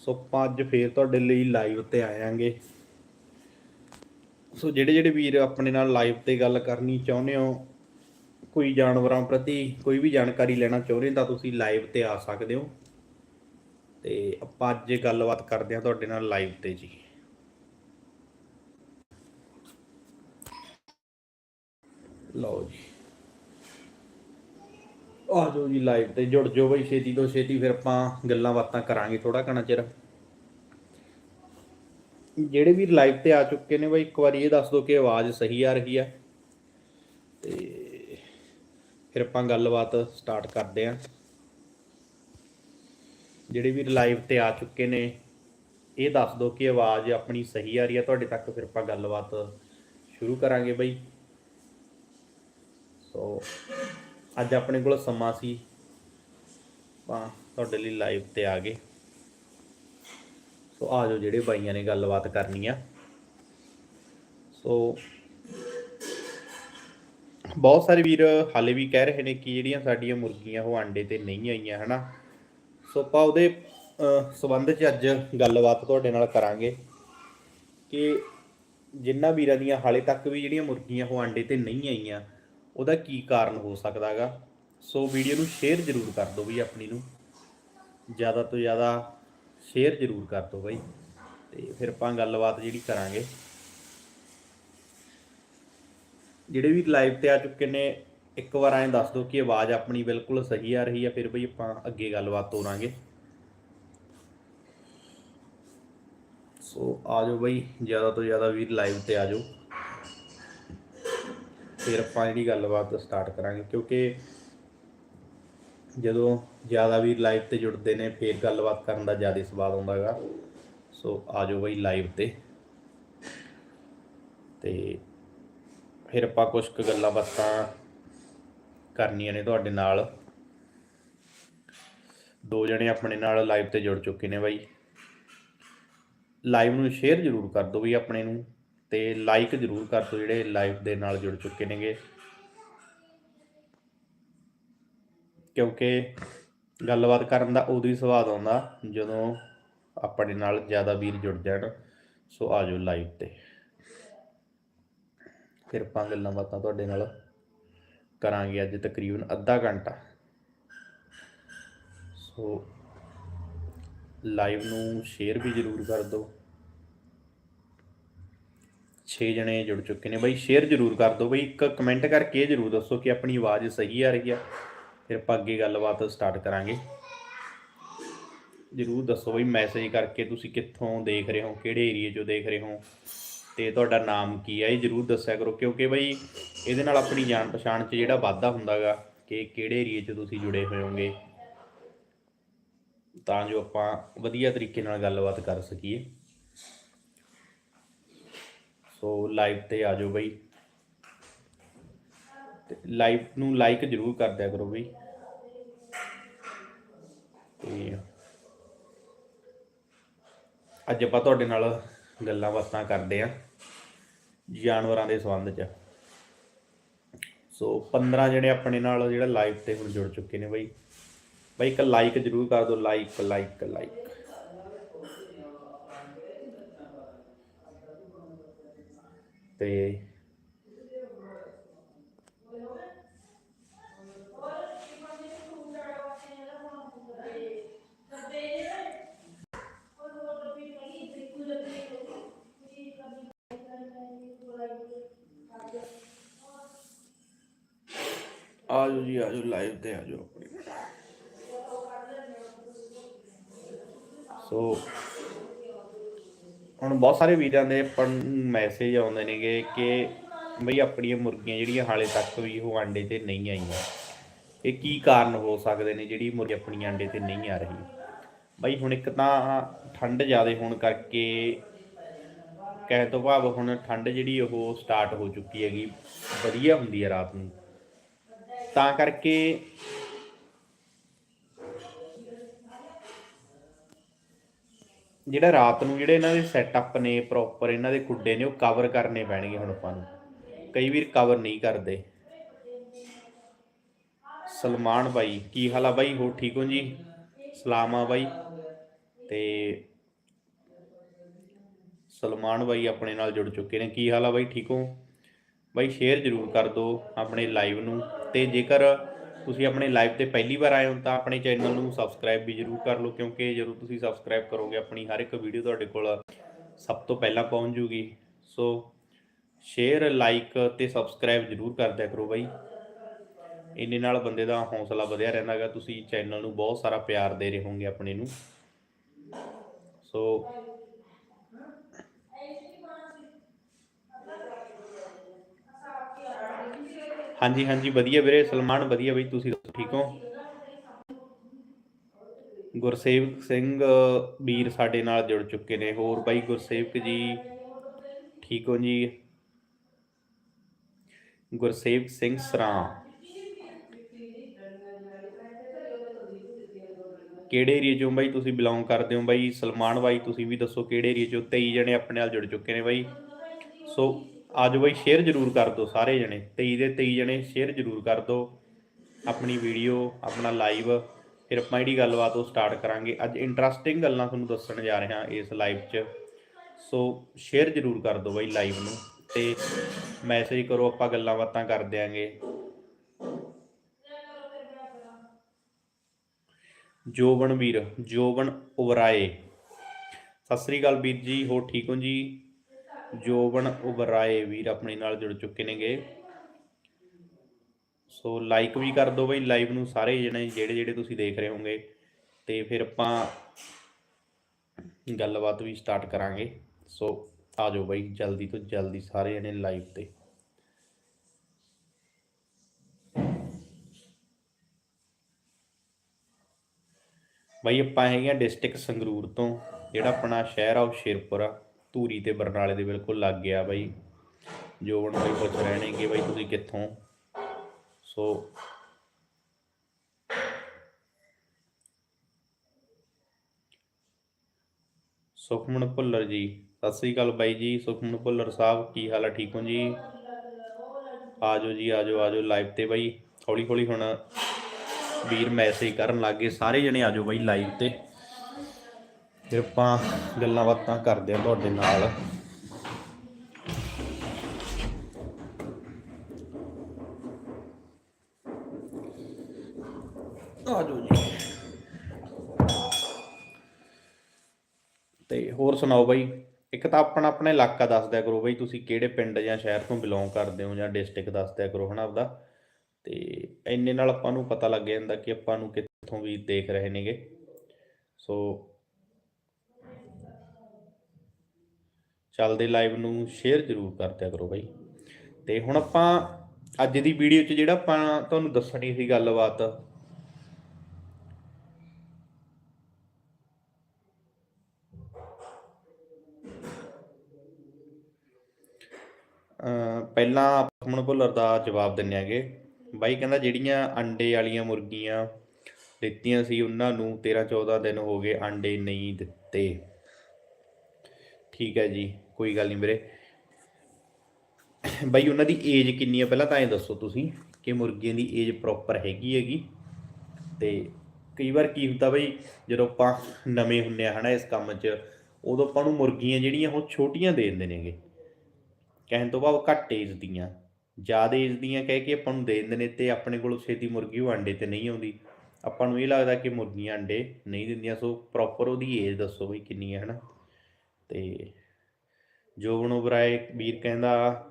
ਸੋ ਆਪਾਂ ਅੱਜ ਫੇਰ ਤੁਹਾਡੇ ਲਈ ਲਾਈਵ ਤੇ ਆਇਆਂਗੇ। ਸੋ ਜਿਹੜੇ ਜਿਹੜੇ ਵੀਰ ਆਪਣੇ ਨਾਲ ਲਾਈਵ ਤੇ ਗੱਲ ਕਰਨੀ ਚਾਹੁੰਦੇ ਹੋ, ਕੋਈ ਜਾਨਵਰਾਂ ਪ੍ਰਤੀ ਕੋਈ ਵੀ ਜਾਣਕਾਰੀ ਲੈਣਾ ਚਾਹੁੰਦੇ ਹੋ ਤਾਂ ਤੁਸੀਂ ਲਾਈਵ ਤੇ ਆ ਸਕਦੇ ਹੋ। ਤੇ ਆਪਾਂ ਅੱਜ ਗੱਲਬਾਤ ਕਰਦੇ ਹਾਂ ਤੁਹਾਡੇ ਨਾਲ ਲਾਈਵ ਤੇ ਜੀ। ਲਓ ਜੀ। ਆ ਜਾਓ ਜੀ ਲਾਈਵ ਤੇ ਜੁੜ ਜਾਓ ਬਈ, ਛੇਤੀ ਤੋਂ ਛੇਤੀ ਫਿਰ ਆਪਾਂ ਗੱਲਾਂ ਬਾਤਾਂ ਕਰਾਂਗੇ ਥੋੜਾ ਘਣਾ ਚਿਰ। ਜਿਹੜੇ ਵੀ ਲਾਈਵ ਤੇ ਆ ਚੁੱਕੇ ਨੇ ਬਈ, ਇੱਕ ਵਾਰੀ ਇਹ ਦੱਸ ਦਿਓ ਕਿ ਆਵਾਜ਼ ਸਹੀ ਆ ਰਹੀ ਆ। ਤੇ ਫਿਰ ਆਪਾਂ ਗੱਲਬਾਤ ਸਟਾਰਟ ਕਰਦੇ ਆਂ। ਜਿਹੜੇ ਵੀ ਲਾਈਵ ਤੇ ਆ ਚੁੱਕੇ ਨੇ, ਇਹ ਦੱਸ ਦਿਓ ਕਿ ਆਵਾਜ਼ ਆਪਣੀ ਸਹੀ ਆ ਰਹੀ ਆ। ਤੁਹਾਡੇ ਤੱਕ ਫਿਰ ਆਪਾਂ ਗੱਲਬਾਤ ਸ਼ੁਰੂ ਕਰਾਂਗੇ ਬਈ। ਸੋ ਅੱਜ ਆਪਣੇ ਕੋਲ ਸਮਾਂ ਸੀ। ਆਪਾਂ ਤੁਹਾਡੇ ਲਈ ਲਾਈਵ ਤੇ ਆ ਗਏ। ਸੋ ਆ ਜਾਓ ਜਿਹੜੇ ਬਾਈਆਂ ਨੇ ਗੱਲਬਾਤ ਕਰਨੀ ਆ। ਸੋ ਬਹੁਤ ਸਾਰੇ ਵੀਰ ਹਾਲੇ ਵੀ ਕਹਿ ਰਹੇ ਨੇ ਕਿ ਜਿਹੜੀਆਂ ਸਾਡੀਆਂ ਮੁਰਗੀਆਂ ਉਹ ਆਂਡੇ ਤੇ ਨਹੀਂ ਆਈਆਂ ਹਨਾ? ਸੋ ਆਪਾਂ ਉਹਦੇ ਅਹ, ਸੰਬੰਧ 'ਚ ਅੱਜ ਗੱਲਬਾਤ ਤੁਹਾਡੇ ਨਾਲ ਕਰਾਂਗੇ ਕਿ ਜਿਨ੍ਹਾਂ ਵੀਰਾਂ ਦੀਆਂ ਹਾਲੇ ਤੱਕ ਵੀ ਜਿਹੜੀਆਂ ਮੁਰਗੀਆਂ ਉਹ ਆਂਡੇ ਤੇ ਨਹੀਂ ਆਈਆਂ ਉਹਦਾ ਕੀ ਕਾਰਨ ਹੋ ਸਕਦਾ ਸਕਦਾਗਾ? ਸੋ ਵੀਡੀਓ ਨੂੰ ਸ਼ੇਅਰ ਜ਼ਰੂਰ ਕਰ ਦਿਓ ਵੀ ਆਪਣੀ ਨੂੰ। ਜ਼ਿਆਦਾ ਤੋਂ ਜ਼ਿਆਦਾ ਸ਼ੇਅਰ ਜ਼ਰੂਰ ਕਰ ਦਿਓ ਬਾਈ। ਤੇ ਫਿਰ ਆਪਾਂ ਗੱਲਬਾਤ ਜਿਹੜੀ ਕਰਾਂਗੇ। ਜਿਹੜੇ ਵੀ ਲਾਈਵ ਤੇ ਆ ਚੁੱਕੇ ਨੇ, ਇੱਕ ਵਾਰ ਐਂ ਦੱਸ ਦਿਓ ਕਿ ਆਵਾਜ਼ ਆਪਣੀ ਬਿਲਕੁਲ ਸਹੀ ਆ ਰਹੀ ਆ, ਫਿਰ ਬਈ ਆਪਾਂ ਅੱਗੇ ਗੱਲਬਾਤ ਤੋਰਾਂਗੇ। ਸੋ ਆ ਜਾਓ ਬਈ, ਜ਼ਿਆਦਾ ਤੋਂ ਜ਼ਿਆਦਾ ਵੀਰ ਲਾਈਵ ਤੇ ਆ ਜਾਓ। ਫਿਰ ਆਪਾਂ ਜਿਹੜੀ ਗੱਲਬਾਤ ਸਟਾਰਟ ਕਰਾਂਗੇ, ਕਿਉਂਕਿ ਜਦੋਂ ਜ਼ਿਆਦਾ ਵੀ ਲਾਈਵ ਤੇ ਜੁੜਦੇ ਨੇ, ਫਿਰ ਗੱਲਬਾਤ ਕਰਨ ਦਾ ਜ਼ਿਆਦਾ ਸਵਾਦ ਆਉਂਦਾ ਹੈਗਾ। ਸੋ ਆ ਜਾਓ ਬਈ ਲਾਈਵ ਤੇ। ਤੇ ਫਿਰ ਆਪਾਂ ਕੁਝ ਕੁ ਗੱਲਾਂ ਬਾਤਾਂ ਕਰਨੀਆਂ ਨੇ ਤੁਹਾਡੇ ਨਾਲ। ਦੋ ਜਣੇ ਆਪਣੇ ਨਾਲ ਲਾਈਵ ਤੇ ਜੁੜ ਚੁੱਕੇ ਨੇ ਬਾਈ। ਲਾਈਵ ਨੂੰ ਸ਼ੇਅਰ ਜ਼ਰੂਰ ਕਰ ਦਿਓ ਵੀ ਆਪਣੇ ਨੂੰ। ਤੇ ਲਾਈਕ ਜ਼ਰੂਰ ਕਰ ਦਿਓ ਜਿਹੜੇ ਲਾਈਵ ਦੇ ਨਾਲ ਜੁੜ ਚੁੱਕੇ ਨੇਗੇ। ਕਿਉਂਕਿ ਗੱਲਬਾਤ ਕਰਨ ਦਾ ਉਦੋਂ ਹੀ ਸਵਾਦ ਆਉਂਦਾ ਜਦੋਂ ਆਪਣੇ ਨਾਲ ਜ਼ਿਆਦਾ ਵੀਰ ਜੁੜ ਜਾਣ। ਸੋ ਆ ਜਾਓ ਲਾਈਵ ਤੇ। ਫਿਰ ਆਪਾਂ ਗੱਲਾਂ ਬਾਤਾਂ ਤੁਹਾਡੇ ਨਾਲ ਕਰਾਂਗੇ ਅੱਜ ਤਕਰੀਬਨ ਅੱਧਾ ਘੰਟਾ। ਸੋ ਲਾਈਵ ਨੂੰ ਸ਼ੇਅਰ ਵੀ ਜ਼ਰੂਰ ਕਰ ਦਿਓ। 6 ਜਣੇ ਜੁੜ ਚੁੱਕੇ ਨੇ। ਬਾਈ ਸ਼ੇਅਰ ਜ਼ਰੂਰ ਕਰ ਦਿਓ। ਬਾਈ, ਇੱਕ ਕਮੈਂਟ ਕਰਕੇ ਇਹ ਜ਼ਰੂਰ ਦੱਸੋ ਕਿ ਆਪਣੀ ਆਵਾਜ਼ ਸਹੀ ਆ ਰਹੀ ਆ। ਫਿਰ ਆਪਾਂ ਅੱਗੇ ਗੱਲਬਾਤ ਸਟਾਰਟ ਕਰਾਂਗੇ। ਜ਼ਰੂਰ ਦੱਸੋ ਬਈ ਮੈਸੇਜ ਕਰਕੇ ਤੁਸੀਂ ਕਿੱਥੋਂ ਦੇਖ ਰਹੇ ਹੋ? ਕਿਹੜੇ ਏਰੀਏ 'ਚੋਂ ਦੇਖ ਰਹੇ ਹੋ? ਤੇ ਤੁਹਾਡਾ ਨਾਮ ਕੀ ਹੈ ਇਹ ਜ਼ਰੂਰ ਦੱਸਿਆ ਕਰੋ, ਕਿਉਂਕਿ ਬਈ ਇਹਦੇ ਨਾਲ ਆਪਣੀ ਜਾਣ ਪਛਾਣ 'ਚ ਜਿਹੜਾ ਵਾਧਾ ਹੁੰਦਾਗਾ ਕਿ ਕਿਹੜੇ ਏਰੀਏ 'ਚ ਤੁਸੀਂ ਜੁੜੇ ਹੋਏ ਹੋਗੇ। ਤਾਂ ਜੋ ਆਪਾਂ ਵਧੀਆ ਤਰੀਕੇ ਨਾਲ ਗੱਲਬਾਤ ਕਰ ਸਕੀਏ। ਸੋ ਲਾਈਵ ਤੇ ਆ ਜਾਓ ਬਈ। ਤੇ ਲਾਈਵ ਨੂੰ ਲਾਈਕ ਜ਼ਰੂਰ ਕਰ ਦਿਆ ਕਰੋ ਬਈ। ਤੇ ਅੱਜ ਆਪਾਂ ਤੁਹਾਡੇ ਨਾਲ ਗੱਲਾਂ ਬਾਤਾਂ ਕਰਦੇ ਆਂ ਜਾਨਵਰਾਂ ਦੇ ਸੰਬੰਧ 'ਚ। ਸੋ 15 ਜਣੇ ਆਪਣੇ ਨਾਲ ਜਿਹੜਾ ਲਾਈਵ ਤੇ ਹੁਣ ਜੁੜ ਚੁੱਕੇ ਨੇ ਬਈ। ਬਈ ਇੱਕ ਲਾਈਕ ਜ਼ਰੂਰ ਕਰ ਦਿਓ ਲਾਈਕ ਲਾਈਕ ਲਾਈਕ ਤੇ ਆ ਜੀ ਆ ਲਾਈਵ ਤੇ ਆ ਜਾਓ ਆਪਣੇ। ਸੋ ਹੁਣ ਬਹੁਤ ਸਾਰੇ ਵੀਰਾਂ ਦੇ ਆਪਾਂ ਨੂੰ ਮੈਸੇਜ ਆਉਂਦੇ ਨੇਗੇ ਕਿ ਬਈ ਆਪਣੀਆਂ ਮੁਰਗੀਆਂ ਜਿਹੜੀਆਂ ਹਾਲੇ ਤੱਕ ਵੀ ਉਹ ਆਂਡੇ ਤੇ ਨਹੀਂ ਆਈਆਂ। ਇਹ ਕੀ ਕਾਰਨ ਹੋ ਸਕਦੇ ਨੇ ਜਿਹੜੀ ਮੁਰਗੀ ਆਪਣੀ ਆਂਡੇ ਤੇ ਨਹੀਂ ਆ ਰਹੀ? ਬਈ ਹੁਣ ਇੱਕ ਤਾਂ ਠੰਡ ਜ਼ਿਆਦਾ ਹੋਣ ਕਰਕੇ ਕਹਿ ਤੋਂ ਭਾਵ ਹੁਣ ਠੰਡ ਜਿਹੜੀ ਉਹ ਸਟਾਰਟ ਹੋ ਚੁੱਕੀ ਹੈਗੀ, ਵਧੀਆ ਹੁੰਦੀ ਹੈ ਰਾਤ ਨੂੰ। ਤਾਂ ਕਰਕੇ ਜਿਹੜਾ ਰਾਤ ਨੂੰ ਜਿਹੜੇ ਇਹਨਾਂ ਦੇ ਸੈਟਅਪ ਨੇ ਪ੍ਰੋਪਰ ਇਹਨਾਂ ਦੇ ਕੁੱਡੇ ਨੇ, ਉਹ ਕਵਰ ਕਰਨੇ ਪੈਣਗੇ ਹੁਣ ਆਪਾਂ ਨੂੰ। ਕਈ ਵੀਰ ਕਵਰ ਨਹੀਂ ਕਰਦੇ। ਸਲਮਾਨ ਬਾਈ, ਕੀ ਹਾਲ ਆ ਬਾਈ? ਹੋ ਠੀਕ ਹੋ ਜੀ? ਸਲਾਮ ਆ ਬਾਈ। ਤੇ ਸਲਮਾਨ ਬਾਈ ਆਪਣੇ ਨਾਲ ਜੁੜ ਚੁੱਕੇ ਨੇ। ਕੀ ਹਾਲ ਆ ਬਾਈ? ਠੀਕ ਹੋ? ਬਾਈ ਸ਼ੇਅਰ ਜ਼ਰੂਰ ਕਰ ਦਿਓ ਆਪਣੇ ਲਾਈਵ ਨੂੰ। ਤੇ ਜੇਕਰ ਤੁਸੀਂ ਆਪਣੇ ਲਾਈਵ ਤੇ ਪਹਿਲੀ ਵਾਰ ਆਏ ਹੋ ਤਾਂ ਆਪਣੇ ਚੈਨਲ ਨੂੰ ਸਬਸਕ੍ਰਾਈਬ ਵੀ ਜ਼ਰੂਰ ਕਰ ਲਓ, ਕਿਉਂਕਿ ਜਦੋਂ ਤੁਸੀਂ ਸਬਸਕ੍ਰਾਈਬ ਕਰੋਗੇ, ਆਪਣੀ ਹਰ ਇੱਕ ਵੀਡੀਓ ਤੁਹਾਡੇ ਕੋਲ ਸਭ ਤੋਂ ਪਹਿਲਾਂ ਪਹੁੰਚ ਜੂਗੀ। ਸੋ ਸ਼ੇਅਰ ਲਾਈਕ ਤੇ ਸਬਸਕ੍ਰਾਈਬ ਜ਼ਰੂਰ ਕਰਦਿਆ ਕਰੋ ਬਾਈ। ਇੰਨੇ ਨਾਲ ਬੰਦੇ ਦਾ ਹੌਸਲਾ ਵਧਿਆ ਰਹਿੰਦਾ ਹੈਗਾ, ਤੁਸੀਂ ਚੈਨਲ ਨੂੰ ਬਹੁਤ ਸਾਰਾ ਪਿਆਰ ਦੇ ਰਹੇ ਹੋਗੇ ਆਪਣੇ ਨੂੰ। ਸੋ ਹਾਂਜੀ ਹਾਂਜੀ, ਵਧੀਆ ਵੀਰੇ, ਸਲਮਾਨ ਵਧੀਆ ਬਈ, ਤੁਸੀਂ ਠੀਕ ਹੋ? ਗੁਰਸੇਵਕ ਸਿੰਘ ਵੀਰ ਸਾਡੇ ਨਾਲ ਜੁੜ ਚੁੱਕੇ ਨੇ, ਹੋਰ ਬਾਈ ਗੁਰਸੇਵਕ ਜੀ, ਠੀਕ ਹੋ ਜੀ? ਗੁਰਸੇਵਕ ਸਿੰਘ ਸਰਾਂ। ਕਿਹੜੇ ਏਰੀਏ ਚੋਂ ਬਾਈ ਤੁਸੀਂ ਬਿਲੋਂਗ ਕਰਦੇ ਹੋ ਬਾਈ? ਸਲਮਾਨ ਬਾਈ, ਤੁਸੀਂ ਵੀ ਦੱਸੋ ਕਿਹੜੇ ਏਰੀਏ ਚੋਂ? 23 ਜਣੇ ਆਪਣੇ ਨਾਲ ਜੁੜ ਚੁੱਕੇ ਨੇ ਬਾਈ। ਸੋ ਅੱਜ ਬਾਈ ਸ਼ੇਅਰ ਜ਼ਰੂਰ ਕਰ ਦਿਓ ਸਾਰੇ ਜਣੇ 23 ਦੇ 23 ਜਣੇ ਸ਼ੇਅਰ ਜ਼ਰੂਰ ਕਰ ਦਿਓ। ਆਪਣੀ ਵੀਡੀਓ ਆਪਣਾ ਲਾਈਵ ਫਿਰ ਆਪਾਂ ਜਿਹੜੀ ਗੱਲਬਾਤ ਉਹ ਸਟਾਰਟ ਕਰਾਂਗੇ। ਅੱਜ ਇੰਟਰਸਟਿੰਗ ਗੱਲਾਂ ਤੁਹਾਨੂੰ ਦੱਸਣ ਜਾ ਰਹੇ ਹਾਂ ਇਸ ਲਾਈਵ 'ਚ। ਸੋ ਸ਼ੇਅਰ ਜ਼ਰੂਰ ਕਰ ਦਿਓ ਬਾਈ ਲਾਈਵ ਨੂੰ ਤੇ ਮੈਸੇਜ ਕਰੋ, ਆਪਾਂ ਗੱਲਾਂ ਬਾਤਾਂ ਕਰ ਦਿਆਂਗੇ। ਜੋਬਨ ਵੀਰ, ਜੋਬਨ ਉਬਰਾਏ ਸਤਿ ਸ੍ਰੀ ਅਕਾਲ ਵੀਰ ਜੀ ਹੋ ਠੀਕ ਹੋ ਜੀ? ਜੋਬਨ ਉਬਰਾਏ ਵੀਰ ਆਪਣੇ ਨਾਲ ਜੁੜ ਚੁੱਕੇ ਨੇਗੇ। ਸੋ ਲਾਈਕ ਵੀ ਕਰ ਦਿਓ ਬਈ ਲਾਈਵ ਨੂੰ ਸਾਰੇ ਜਣੇ, ਜਿਹੜੇ ਜਿਹੜੇ ਤੁਸੀਂ ਦੇਖ ਰਹੇ ਹੋਗੇ ਤੇ ਫਿਰ ਆਪਾਂ ਗੱਲਬਾਤ ਵੀ ਸਟਾਰਟ ਕਰਾਂਗੇ। ਸੋ ਆ ਜਾਓ ਬਈ, ਜਲਦੀ ਤੋਂ ਜਲਦੀ ਸਾਰੇ ਜਣੇ ਲਾਈਵ ਤੇ। ਬਈ ਆਪਾਂ ਹੈਗੇ ਆ ਡਿਸਟ੍ਰਿਕਟ ਸੰਗਰੂਰ ਤੋਂ, ਜਿਹੜਾ ਆਪਣਾ ਸ਼ਹਿਰ ਆ ਉਹ ਸ਼ੇਰਪੁਰ ਆ। ਧੂਰੀ ਤੇ ਬਰਨਾਲੇ ਦੇ ਬਿਲਕੁਲ ਲੱਗ ਗਿਆ ਬਾਈ। ਜੋਬਨ ਬਾਈ ਪੁੱਛ ਰਹੇ ਨੇ ਕਿ ਬਾਈ ਤੁਸੀਂ ਕਿੱਥੋਂ? ਸੋ ਸੁਖਮਨ ਭੁੱਲਰ ਜੀ, ਸਤਿ ਸ੍ਰੀ ਅਕਾਲ ਬਾਈ ਜੀ। ਸੁਖਮਨ ਭੁੱਲਰ ਸਾਹਿਬ, ਕੀ ਹਾਲ ਹੈ ਠੀਕ ਹੋ ਜੀ? ਆਜੋ ਜੀ, ਆਜੋ ਆਜੋ ਲਾਈਵ ਤੇ ਬਾਈ। ਹੌਲੀ ਹੌਲੀ ਹੁਣ ਵੀਰ ਮੈਸੇਜ ਕਰਨ ਲੱਗੇ ਸਾਰੇ ਜਣੇ ਆਜੋ ਬਾਈ ਲਾਈਵ ਤੇ। ਫਿਰ ਆਪਾਂ ਗੱਲਾਂ ਬਾਤਾਂ ਕਰਦੇ ਆ ਤੁਹਾਡੇ ਨਾਲ। ਆਜੋ ਜੀ। ਤੇ ਹੋਰ ਸੁਣਾਓ ਬਾਈ ਇੱਕ ਤਾਂ ਆਪਣਾ ਆਪਣਾ ਇਲਾਕਾ ਦੱਸ ਦਿਆ ਕਰੋ ਬਾਈ ਤੁਸੀਂ ਕਿਹੜੇ ਪਿੰਡ ਜਾਂ ਸ਼ਹਿਰ ਤੋਂ ਬਿਲੋਂਗ ਕਰਦੇ ਹੋ ਜਾਂ ਡਿਸਟ੍ਰਿਕਟ ਦੱਸ ਦਿਆ ਕਰੋ ਹਨਾ ਆਪਦਾ। ਤੇ ਇੰਨੇ ਨਾਲ ਆਪਾਂ ਨੂੰ ਪਤਾ ਲੱਗ ਜਾਂਦਾ ਕਿ ਆਪਾਂ ਨੂੰ ਕਿੱਥੋਂ ਵੀ ਦੇਖ ਰਹੇ ਨੇਗੇ। ਸੋ ਚੱਲਦੇ ਲਾਈਵ ਨੂੰ ਸ਼ੇਅਰ ਜ਼ਰੂਰ ਕਰ ਦਿਆ ਕਰੋ ਬਾਈ। ਤੇ ਹੁਣ ਆਪਾਂ ਅੱਜ ਦੀ ਵੀਡੀਓ 'ਚ ਜਿਹੜਾ ਆਪਾਂ ਤੁਹਾਨੂੰ ਦੱਸਣੀ ਸੀ ਗੱਲਬਾਤ ਪਹਿਲਾਂ ਸੁਖਮਨ ਭੁੱਲਰ ਦਾ ਜਵਾਬ ਦਿੰਨੇ ਆਗੇ ਬਾਈ ਕਹਿੰਦਾ ਜਿਹੜੀਆਂ ਅੰਡੇ ਵਾਲੀਆਂ ਮੁਰਗੀਆਂ ਦਿੱਤੀਆਂ ਸੀ ਉਹਨਾਂ ਨੂੰ 13 14 ਦਿਨ ਹੋ ਗਏ ਅੰਡੇ ਨਹੀਂ ਦਿੱਤੇ। ਠੀਕ ਹੈ ਜੀ। ਕੋਈ ਗੱਲ ਨਹੀਂ ਵੀਰੇ। ਬਾਈ, ਉਹਨਾਂ ਦੀ ਏਜ ਕਿੰਨੀ ਹੈ ਪਹਿਲਾਂ ਤਾਂ ਇਹ ਦੱਸੋ ਤੁਸੀਂ ਕਿ ਮੁਰਗੀਆਂ ਦੀ ਏਜ ਪ੍ਰੋਪਰ ਹੈਗੀ ਹੈਗੀ। ਤੇ ਕਈ ਵਾਰ ਕੀ ਹੁੰਦਾ ਬਈ, ਜਦੋਂ ਆਪਾਂ ਨਵੇਂ ਹੁੰਨੇ ਆ, ਹਨਾ, ਇਸ ਕੰਮ 'ਚ, ਉਦੋਂ ਆਪਾਂ ਨੂੰ ਮੁਰਗੀਆਂ ਜਿਹੜੀਆਂ, ਉਹ ਛੋਟੀਆਂ ਦੇ ਦਿੰਦੇ ਨੇਗੇ। ਕਹਿਣ ਤੋਂ ਭਾਵ ਘੱਟ ਏਜ ਦੀਆਂ। ਜ਼ਿਆਦਾ ਏਜ ਦੀਆਂ ਕਹਿ ਕੇ ਆਪਾਂ ਨੂੰ ਦੇ ਦਿੰਦੇ ਨੇ ਤੇ ਆਪਣੇ ਕੋਲ ਛੇਤੀ ਮੁਰਗੀ ਉਹ ਅੰਡੇ ਤੇ ਨਹੀਂ ਆਉਂਦੀ। ਆਪਾਂ ਨੂੰ ਇਹ ਲੱਗਦਾ ਕਿ ਮੁਰਗੀਆਂ ਅੰਡੇ ਨਹੀਂ ਦਿੰਦੀਆਂ, ਸੋ ਪ੍ਰੋਪਰ ਉਹਦੀ ਏਜ ਦੱਸੋ ਬਈ ਕਿੰਨੀ ਹੈ ਹਨਾ। ਤੇ ਜੋਬਨ ਉਬਰਾਏ ਵੀਰ ਕਹਿੰਦਾ,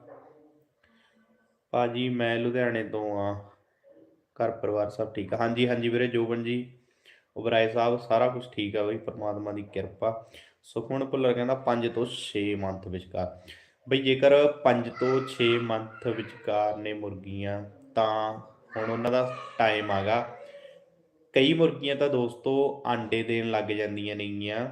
ਭਾਜੀ, ਮੈਂ ਲੁਧਿਆਣੇ ਤੋਂ ਆ ਘਰ ਪਰਿਵਾਰ ਸਭ ਠੀਕ ਆ। ਹਾਂਜੀ ਹਾਂਜੀ ਵੀਰੇ, ਜੋਬਨ ਜੀ, ਉਬਰਾਏ ਸਾਹਿਬ, ਸਾਰਾ ਕੁਝ ਠੀਕ ਆ ਬਈ, ਪਰਮਾਤਮਾ ਦੀ ਕਿਰਪਾ। ਸੁਖਮਨ ਭੁੱਲਰ ਕਹਿੰਦਾ 5 ਤੋਂ 6 ਮੰਥ ਵਿਚਕਾਰ। ਬਈ, ਜੇਕਰ 5 ਤੋਂ 6 ਮੰਥ ਵਿਚਕਾਰ ਨੇ ਮੁਰਗੀਆਂ, ਤਾਂ ਹੁਣ ਉਹਨਾਂ ਦਾ ਟਾਈਮ ਆਗਾ। ਕਈ ਮੁਰਗੀਆਂ ਤਾਂ ਦੋਸਤੋ ਆਂਡੇ ਦੇਣ ਲੱਗ ਜਾਂਦੀਆਂ ਨੇਗੀਆਂ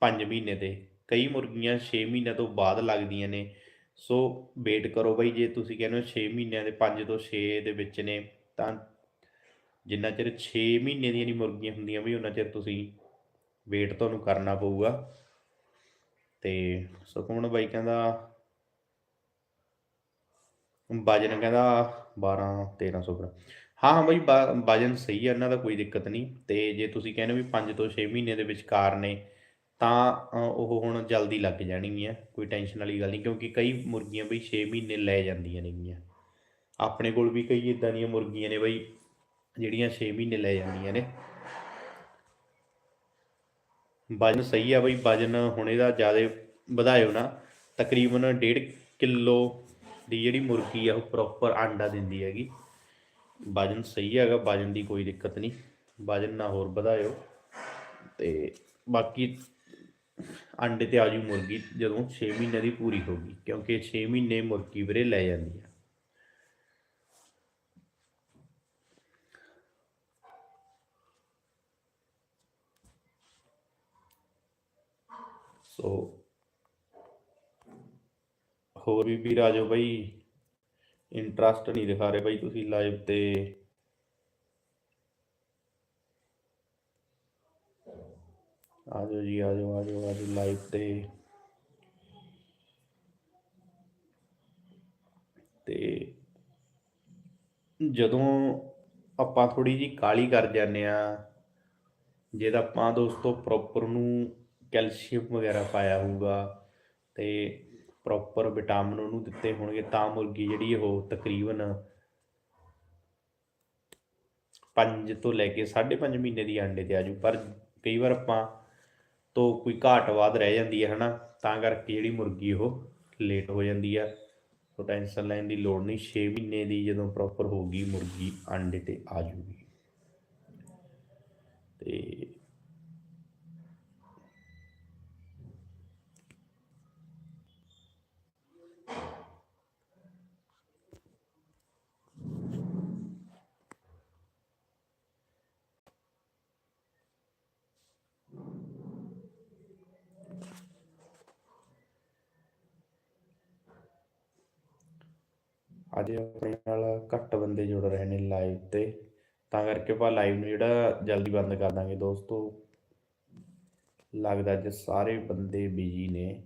5 ਮਹੀਨੇ ਤੇ ਕਈ ਮੁਰਗੀਆਂ 6 ਮਹੀਨਿਆਂ ਤੋਂ ਬਾਅਦ ਲੱਗਦੀਆਂ ਨੇ। ਸੋ ਵੇਟ ਕਰੋ ਬਾਈ, ਜੇ ਤੁਸੀਂ ਕਹਿੰਦੇ ਹੋ 6 ਮਹੀਨਿਆਂ ਦੇ 5 ਤੋਂ 6 ਦੇ ਵਿੱਚ ਨੇ, ਤਾਂ ਜਿੰਨਾ ਚਿਰ 6 ਮਹੀਨੇ ਦੀਆਂ ਨਹੀਂ ਮੁਰਗੀਆਂ ਹੁੰਦੀਆਂ ਬਈ ਉਹਨਾਂ ਚਿਰ ਤੁਸੀਂ ਵੇਟ ਤੁਹਾਨੂੰ ਕਰਨਾ ਪਊਗਾ। ਤੇ ਸੁਖਮਨ ਬਾਈ ਕਹਿੰਦਾ ਵਜਨ ਕਹਿੰਦਾ 12 1300 ਗ੍ਰਾਮ। ਹਾਂ ਹਾਂ ਬਾਈ ਵਜਨ ਸਹੀ ਹੈ ਇਹਨਾਂ ਦਾ ਕੋਈ ਦਿੱਕਤ ਨਹੀਂ। ਤੇ ਜੇ ਤੁਸੀਂ ਕਹਿੰਦੇ ਵੀ 5 ਤੋਂ 6 ਮਹੀਨੇ ਦੇ ਵਿਚਕਾਰ ਨੇ ਤਾਂ ਉਹ ਹੁਣ ਜਲਦੀ ਲੱਗ ਜਾਣਗੀਆਂ, ਕੋਈ ਟੈਨਸ਼ਨ ਵਾਲੀ ਗੱਲ ਨਹੀਂ, ਕਿਉਂਕਿ ਕਈ ਮੁਰਗੀਆਂ ਬਈ 6 ਮਹੀਨੇ ਲੈ ਜਾਂਦੀਆਂ ਨੇਗੀਆਂ। ਆਪਣੇ ਕੋਲ ਵੀ ਕਈ ਇਦਾਂ ਦੀਆਂ ਮੁਰਗੀਆਂ ਨੇ ਬਈ, ਜਿਹੜੀਆਂ 6 ਮਹੀਨੇ ਲੈ ਜਾਂਦੀਆਂ ਨੇ। ਵਜਨ ਸਹੀ ਆ ਬਈ, ਵਜਨ ਹੁਣ ਇਹਦਾ ਜ਼ਿਆਦਾ ਵਧਾਇਓ ਨਾ, ਤਕਰੀਬਨ 1.5 ਕਿਲੋ ਦੀ ਜਿਹੜੀ ਮੁਰਗੀ ਆ, ਉਹ ਪ੍ਰੋਪਰ ਆਂਡਾ ਦਿੰਦੀ ਹੈਗੀ। ਵਜਨ ਸਹੀ ਹੈਗਾ, ਵਜਨ ਦੀ ਕੋਈ ਦਿੱਕਤ ਨਹੀਂ, ਵਜਨ ਨਾ ਹੋਰ ਵਧਾਇਓ। ਤੇ ਬਾਕੀ ਅੰਡੇ ਤੇ ਆਜੂ ਮੁਰਗੀ ਜਦੋਂ 6 ਮਹੀਨੇ ਦੀ ਪੂਰੀ ਹੋਗੀ ਕਿਉਂਕਿ 6 ਮਹੀਨੇ ਮੁਰਗੀ ਵੀਰੇ ਲੈ ਜਾਂਦੀ ਆ। ਸੋ ਹੋਰ ਵੀ ਵੀਰ ਆ ਜਾਓ ਬਈ। ਇੰਟਰਸਟ ਨਹੀਂ ਦਿਖਾ ਰਹੇ ਬਈ ਤੁਸੀਂ ਲਾਈਵ ਤੇ। ਆ ਜਾਓ ਜੀ ਆ ਜਾਓ ਆ ਜਾਓ ਆ ਜਾਓ ਲਾਈਵ ਤੇ। ਤੇ ਜਦੋਂ ਆਪਾਂ ਥੋੜੀ ਜੀ ਕਾਲੀ ਕਰ ਜਾਂਦੇ ਆ ਜੇ ਤਾਂ ਆਪਾਂ ਦੋਸਤੋ ਪ੍ਰੋਪਰ ਨੂੰ ਕੈਲਸ਼ੀਅਮ ਵਗੈਰਾ ਪਾਇਆ ਹੋਊਗਾ ਤੇ ਪ੍ਰੋਪਰ ਵਿਟਾਮਿਨ ਉਹਨੂੰ ਦਿੱਤੇ ਹੋਣਗੇ, ਤਾਂ ਮੁਰਗੀ ਜਿਹੜੀ ਉਹ ਤਕਰੀਬਨ 5 ਤੋਂ ਲੈ ਕੇ 5.5 ਮਹੀਨੇ ਦੀ ਅੰਡੇ ਤੇ ਆਜੂ ਪਰ ਕਈ ਵਾਰ ਆਪਾਂ ਤੋਂ ਕੋਈ ਘਾਟ ਵਾਧ ਰਹਿ ਜਾਂਦੀ ਹੈ, ਹਨਾ? ਤਾਂ ਕਰਕੇ ਜਿਹੜੀ ਮੁਰਗੀ ਉਹ ਲੇਟ ਹੋ ਜਾਂਦੀ ਆ। ਸੋ ਟੈਨਸ਼ਨ ਲੈਣ ਦੀ ਲੋੜ ਨਹੀਂ 6 ਮਹੀਨੇ ਦੀ ਜਦੋਂ ਪ੍ਰੋਪਰ ਹੋਊਗੀ ਮੁਰਗੀ, ਅੰਡੇ ਤੇ ਆ ਜੂਗੀ। ਤੇ ਅੱਜ ਆਪਣੇ ਨਾਲ ਘੱਟ ਬੰਦੇ ਜੁੜ ਰਹੇ ਨੇ ਲਾਈਵ ਤੇ। ਤਾਂ ਕਰਕੇ ਆਪਾਂ ਲਾਈਵ ਨੂੰ ਜਿਹੜਾ ਜਲਦੀ ਬੰਦ ਕਰ ਦਾਂਗੇ ਦੋਸਤੋ। ਲੱਗਦਾ ਜੇ ਸਾਰੇ ਬੰਦੇ ਬਿਜ਼ੀ ਨੇ।